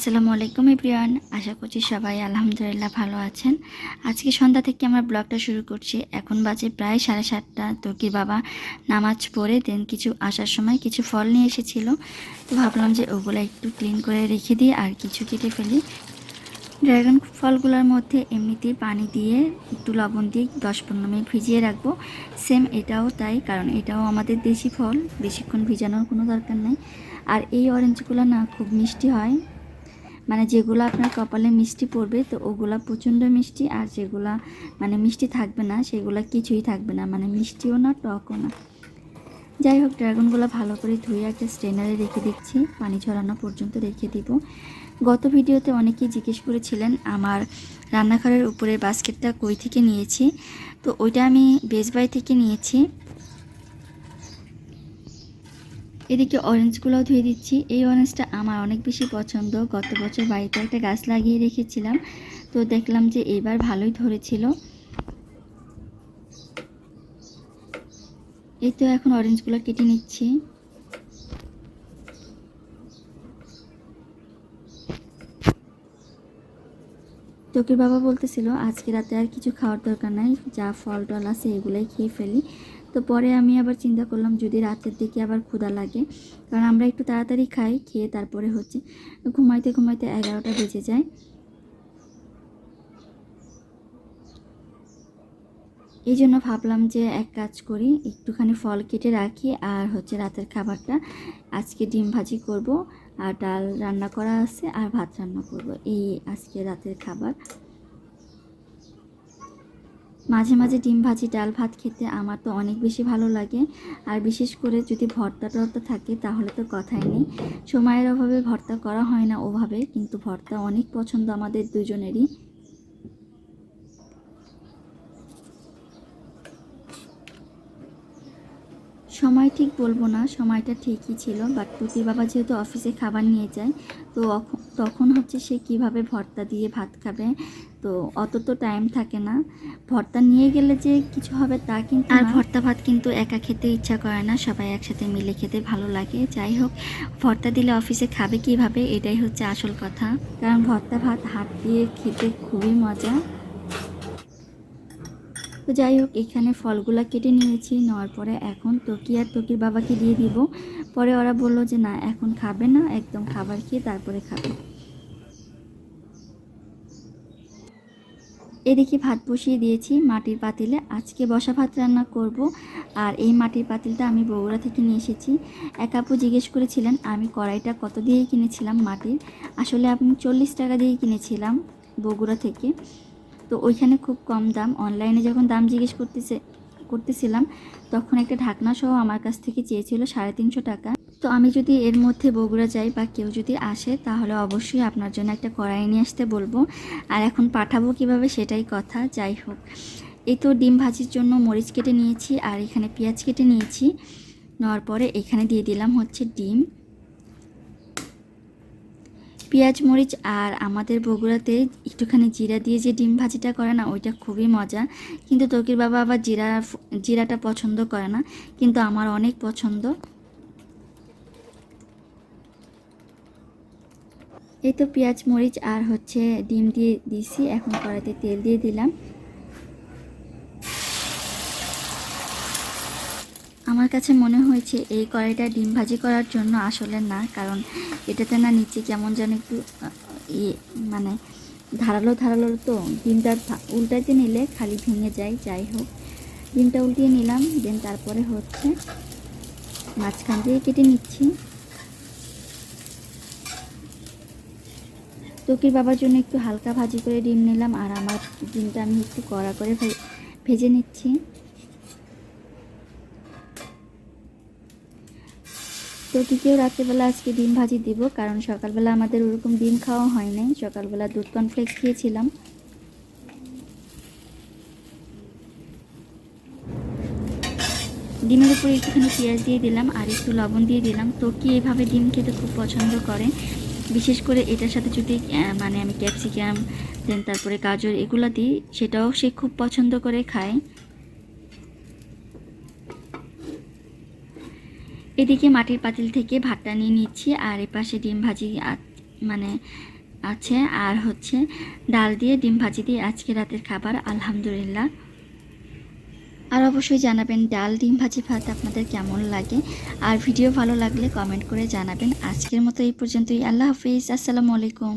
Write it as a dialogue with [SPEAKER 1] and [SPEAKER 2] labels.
[SPEAKER 1] আসসালামু আলাইকুম এভরিওয়ান। আশা করছি সবাই আলহামদুলিল্লাহ ভালো আছেন। আজকে সন্ধ্যা থেকে আমার ব্লগটা শুরু করছি। এখন বাজে প্রায় সাড়ে সাতটা। তর্কির বাবা নামাজ পড়ে দেন কিছু আসার সময় কিছু ফল নিয়ে এসেছিল। তো ভাবলাম যে ওগুলো একটু ক্লিন করে রেখে দিই আর কিছু কেটে ফেলি। ড্রাগন ফলগুলোর মধ্যে এমনিতেই পানি দিয়ে একটু লবণ দিয়ে দশ পনেরো মিনিট ভিজিয়ে রাখব। সেম এটাও তাই, কারণ এটাও আমাদের দেশি ফল। বেশিক্ষণ ভিজানোর কোনো দরকার নেই। আর এই অরেঞ্জগুলো না খুব মিষ্টি হয়। মানে যেগুলো আপনার কপালে মিষ্টি পড়বে, তো ওগুলা প্রচণ্ড মিষ্টি আর যেগুলা মানে মিষ্টি থাকবে না, সেগুলা কিছুই থাকবে না মানে মিষ্টিও না, টকও না। যাই হোক, ড্রাগনগুলো ভালো করে ধুয়ে একটা স্ট্রেনারে রেখে দিচ্ছি, পানি ঝরানো পর্যন্ত রেখে দিব। গত ভিডিওতে অনেকেই জিজ্ঞেস করেছিলেন, আমার রান্নাঘরের উপরে বাস্কেটটা কই থেকে নিয়েছি? তো ওইটা আমি বেসবাই থেকে নিয়েছি। এদিকে অরেঞ্জগুলো ধুয়ে দিচ্ছি। এই অরেঞ্জটা আমার অনেক বেশি পছন্দ। গত বছর বাড়িতে একটা গাছ লাগিয়ে রেখেছিলাম। তো দেখলাম যে এবার ভালোই ধরেছিল। এই তো এখন অরেঞ্জগুলো কেটে নিচ্ছি। তোকে বাবা বলতেছিল, আজকে রাতে আর কিছু খাওয়ার দরকার নাই। যা ফল টল আছে এগুলাই খেয়ে ফেলি। তো পরে আমি আবার চিন্তা করলাম যদি রাতের দিকে আবার ক্ষুধা লাগে, কারণ আমরা একটু তাড়াতাড়ি খাই, খেয়ে তারপরে হচ্ছে ঘুমাইতে ঘুমাইতে এগারোটা বেজে যায়। এই জন্য ভাবলাম যে এক কাজ করি, একটুখানি ফল কেটে রাখি আর হচ্ছে রাতের খাবারটা। আজকে ডিম ভাজি করব, আর ডাল রান্না করা আছে, আর ভাত রান্না করব। এই আজকে রাতের খাবার। মাঝে মাঝে ডিম ভাজি, ডাল ভাত খেতে আমার তো অনেক বেশি ভালো লাগে। আর বিশেষ করে যদি ভর্তা টর্তা থাকে তাহলে তো কথাই নেই। সময়ের অভাবে ভর্তা করা হয় না ওভাবে, কিন্তু ভর্তা অনেক পছন্দ আমাদের দুজনেরই। সময় ঠিক বলব না, সময়টা ঠিকই ছিল বাট টুকির বাবা যেহেতু অফিসে খাবার নিয়ে যায়, তো তখন হচ্ছে সে কীভাবে ভর্তা দিয়ে ভাত খাবে তো অত তো টাইম থাকে না। ভর্তা নিয়ে গেলে যে কিছু হবে তা কিন্তু আর ভর্তা ভাত কিন্তু একা খেতে ইচ্ছা করে না সবাই একসাথে মিলে খেতে ভালো লাগে। যাই হোক ভর্তা দিলে অফিসে খাবে কীভাবে এটাই হচ্ছে আসল কথা। কারণ ভর্তা ভাত হাত দিয়ে খেতে খুবই মজা। তো যাই হোক এখানে ফলগুলা কেটে নিয়েছি নেওয়ার পরে এখন তকি আর তকির বাবাকে দিয়ে দিব। পরে ওরা বলল যে না এখন খাবে না একদম খাবার খেয়ে তারপরে খাবে। এদিকে ভাত বসিয়ে দিয়েছি, মাটির পাতিলে। আজকে বসা ভাত রান্না করব। আর এই মাটির পাতিলটা আমি বগুড়া থেকে নিয়ে এসেছি। এক আপু জিজ্ঞেস করেছিলেন, আমি কড়াইটা কত দিয়ে কিনেছিলাম মাটির? আসলে আমি চল্লিশ টাকা দিয়ে কিনেছিলাম বগুড়া থেকে। তো ওইখানে খুব কম দাম। অনলাইনে যখন দাম জিজ্ঞেস করতেছে, করতেছিলাম, তখন একটা ঢাকনা সহ আমার কাছ থেকে চেয়েছিল সাড়ে তিনশো টাকা। তো আমি যদি এর মধ্যে বগুড়া যাই বা কেউ যদি আসে, তাহলে অবশ্যই আপনার জন্য একটা কড়াই নিয়ে আসতে বলব। আর এখন পাঠাবো কীভাবে সেটাই কথা, যাই হোক। এই তো ডিম ভাজির জন্য মরিচ কেটে নিয়েছি, আর এখানে পেঁয়াজ কেটে নিয়েছি। নেওয়ার পরে এখানে দিয়ে দিলাম হচ্ছে ডিম। পেঁয়াজ, মরিচ আর আমাদের বগুড়াতে একটুখানি জিরা দিয়ে যে ডিম ভাজিটা করে না, ওইটা খুবই মজা। কিন্তু তকির বাবা আবার জিরা জিরাটা পছন্দ করে না। কিন্তু আমার অনেক পছন্দ। এই তো পেঁয়াজ, মরিচ আর হচ্ছে ডিম দিয়ে দিছি। এখন কড়াইতে তেল দিয়ে দিলাম। আমার কাছে মনে হয়েছে এই কড়াইটা ডিম ভাজি করার জন্য আসলে না, কারণ এটাতে না নিচে কেমন যেন একটু ইয়ে মানে ধারালো ধারালো তো। ডিমটা উল্টাতে নিলে খালি ভেঙে যায়, যাই হোক। ডিমটা উল্টিয়ে নিলাম, দেন তারপরে হচ্ছে মাঝখান দিয়ে কেটে নিচ্ছি। তকির বাবার জন্য একটু হালকা ভাজি করে ডিম নিলাম, আর আমার ডিমটা আমি একটু কড়া করে ভেজে নিচ্ছি। তো কেউ রাত্রেবেলা আজকে ডিম ভাজি দিব, কারণ সকালবেলা আমাদের ওরকম ডিম খাওয়া হয় নাই। সকালবেলা দুধ কর্নফ্লেক্স খেয়েছিলাম। ডিমের উপরে একটুখানি পেঁয়াজ দিয়ে দিলাম, আর একটু লবণ দিয়ে দিলাম। তো কি এভাবে ডিম খেতে খুব পছন্দ করে। বিশেষ করে এটার সাথে যদি মানে আমি ক্যাপসিকাম দেন তারপরে গাজর এগুলো দিই, সেটাও সে খুব পছন্দ করে খায়। এদিকে মাটির পাতিল থেকে ভাতটা নিয়ে নিচ্ছি, আর এপাশে ডিম ভাজি মানে আছে, আর হচ্ছে ডাল দিয়ে ডিম ভাজি দিয়ে আজকে রাতের খাবার, আলহামদুলিল্লাহ। আর অবশ্যই জানাবেন ডাল ডিম ভাজি ভাত আপনাদের কেমন লাগে। আর ভিডিও ভালো লাগলে কমেন্ট করে জানাবেন। আজকের মতো এই পর্যন্তই। আল্লাহ হাফিজ। আসসালামু আলাইকুম।